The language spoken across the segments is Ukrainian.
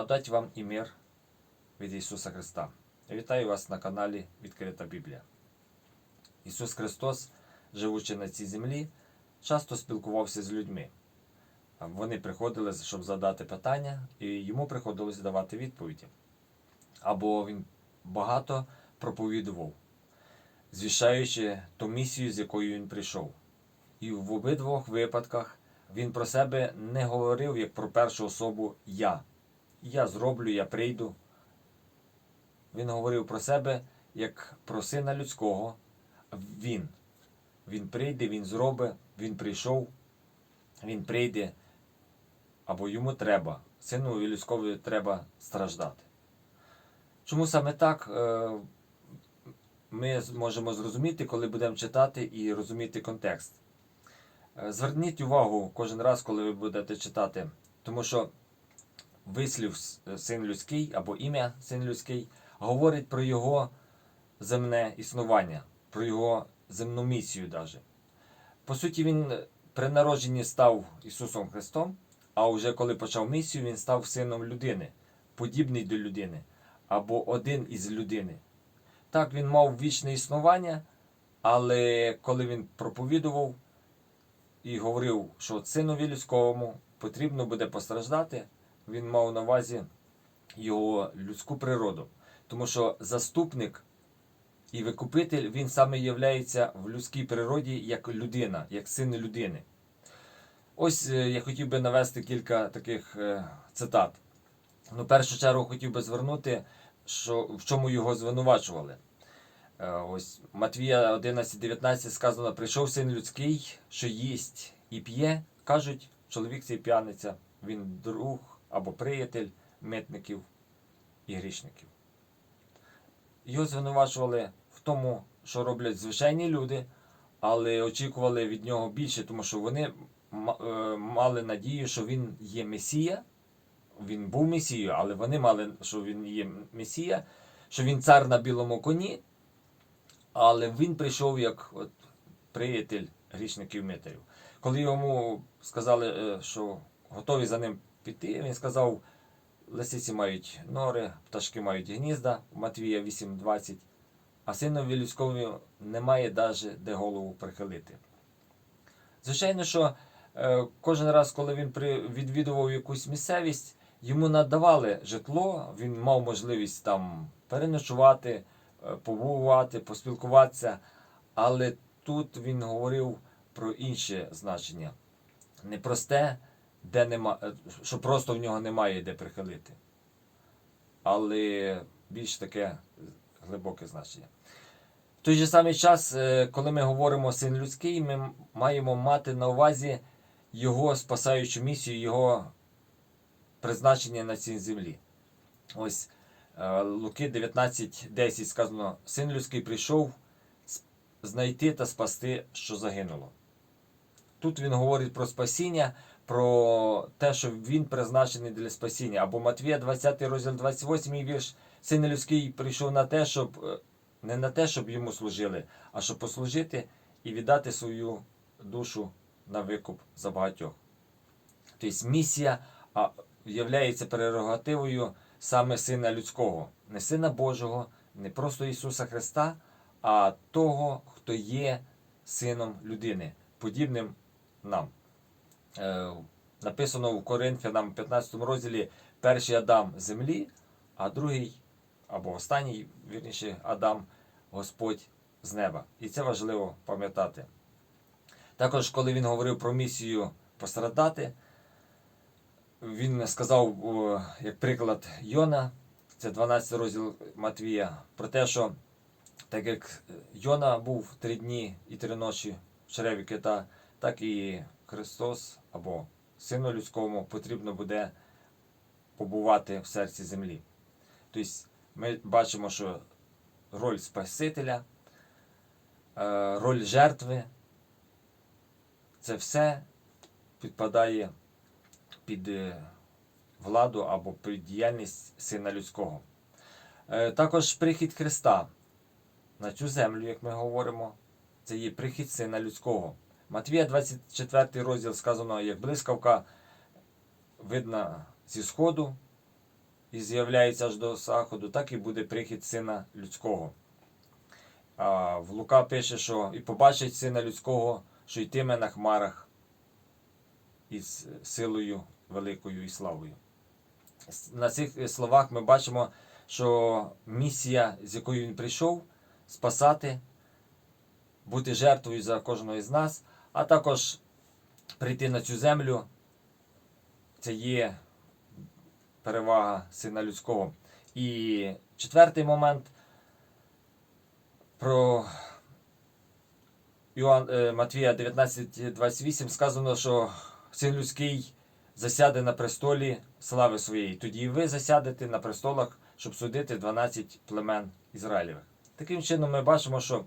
Благодать вам і мир від Ісуса Христа. Вітаю вас на каналі Відкрита Біблія. Ісус Христос, живучи на цій землі, часто спілкувався з людьми. Вони приходили, щоб задати питання, і йому приходилось давати відповіді. Або він багато проповідував, звіщаючи ту місію, з якою він прийшов. І в обидвох випадках він про себе не говорив як про першу особу я. Я зроблю, я прийду. Він говорив про себе як про сина людського. Він. Він прийде, він зробить, він прийшов, він прийде, або йому треба. Сину людському треба страждати. Чому саме так? Е, Ми можемо зрозуміти, коли будемо читати і розуміти контекст. Е, Зверніть увагу кожен раз, коли ви будете читати, тому що вислів син людський або ім'я син людський говорить про його земне існування, про його земну місію даже. По суті, він при народженні став Ісусом Христом, а вже коли почав місію, він став сином людини, подібний до людини, або один із людини. Так, він мав вічне існування, але коли він проповідував і говорив, що синові людському потрібно буде постраждати, він мав на увазі його людську природу. Тому що заступник і викупитель він саме являється в людській природі як людина, як син людини. Ось е, я хотів би навести кілька таких е, цитат. Ну, в першу чергу хотів би звернути, що, в чому його звинувачували. Е, Ось Матвія 11.19 сказано: прийшов син людський, що їсть і п'є. Кажуть, чоловік цей п'яниця, він друг або приятель митників і грішників. Його звинувачували в тому, що роблять звичайні люди, але очікували від нього більше, тому що вони е, мали надію, що він є Месія. Він був Месією, але вони мали, що він є Месія, що він цар на білому коні, але він прийшов як от, приятель грішників митарів. Коли йому сказали, е, що готові за ним піти, він сказав: лисиці мають нори, пташки мають гнізда, Матвія 8.20, а синові людськові немає даже де голову прихилити. Звичайно, що е, кожен раз, коли він відвідував якусь місцевість, йому надавали житло, він мав можливість там переночувати, е, побувати, поспілкуватися. Але тут він говорив про інше значення. Не просте, де нема, е, що просто в нього немає де прихилити. Але більш таке глибоке значення. В той же самий час, е, коли ми говоримо син людський, ми маємо мати на увазі його спасаючу місію, його призначення на цій землі. Ось е, Луки 19.10 сказано: Син людський прийшов знайти та спасти, що загинуло. Тут він говорить про спасіння, про те, що він призначений для спасіння. Або Матвія 20 розділ 28 вірш. Син людський прийшов на те, щоб е, не на те, щоб йому служили, а щоб послужити і віддати свою душу на викуп за багатьох. Тобто місія являється прерогативою саме Сина Людського, не Сина Божого, не просто Ісуса Христа, а того, хто є Сином людини, подібним нам. Е, написано в Коринфянам 15 розділі перший Адам землі, а другий або останній, вірніше, Адам, Господь з неба. І це важливо пам'ятати. Також, коли він говорив про місію пострадати, він сказав, як приклад Йона, це 12 розділ Матвія, про те, що так як Йона був три дні і три ночі в чреві кита, так і Христос або Сину людському потрібно буде побувати в серці землі. Тобто ми бачимо, що роль Спасителя, е, роль жертви це все підпадає під е, владу або під діяльність Сина Людського. Е, Також прихід Христа на цю землю, як ми говоримо, це є прихід Сина Людського. Матвія 24 розділ сказано, як блискавка видна зі сходу, і з'являється аж до заходу, так і буде прихід Сина Людського. А в Лука пише, що і побачить Сина Людського, що йтиме на хмарах із силою великою і славою. На цих словах ми бачимо, що місія, з якою він прийшов, спасати, бути жертвою за кожного із нас, а також прийти на цю землю. Це є перевага сина людського. І четвертий момент про Іоанн, е, Матвія 19.28 сказано, що син людський засяде на престолі слави своєї. Тоді ви засядете на престолах, щоб судити 12 племен Ізраїлевих. Таким чином, ми бачимо, що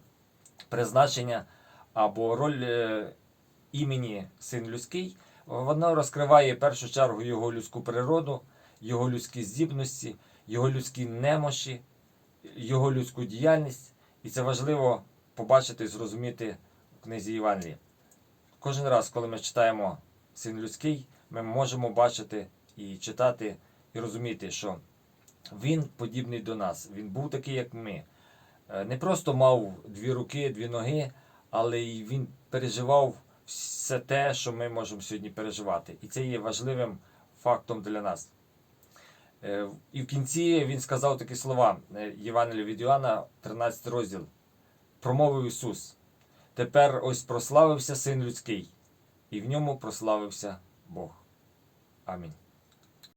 призначення або роль е, імені син людський, воно розкриває в першу чергу його людську природу, його людські здібності, його людські немощі, його людську діяльність. І це важливо побачити і зрозуміти в книзі Євангелії. Кожен раз, коли ми читаємо Син людський, ми можемо бачити і читати, і розуміти, що він подібний до нас. Він був такий, як ми. Е, Не просто мав дві руки, дві ноги, але й він переживав все те, що ми можемо сьогодні переживати. І це є важливим фактом для нас. Е, І в кінці він сказав такі слова е, Євангелія від Іоанна, 13 розділ. Промовив Ісус. Тепер ось прославився Син людський, і в ньому прославився Бог. Амінь.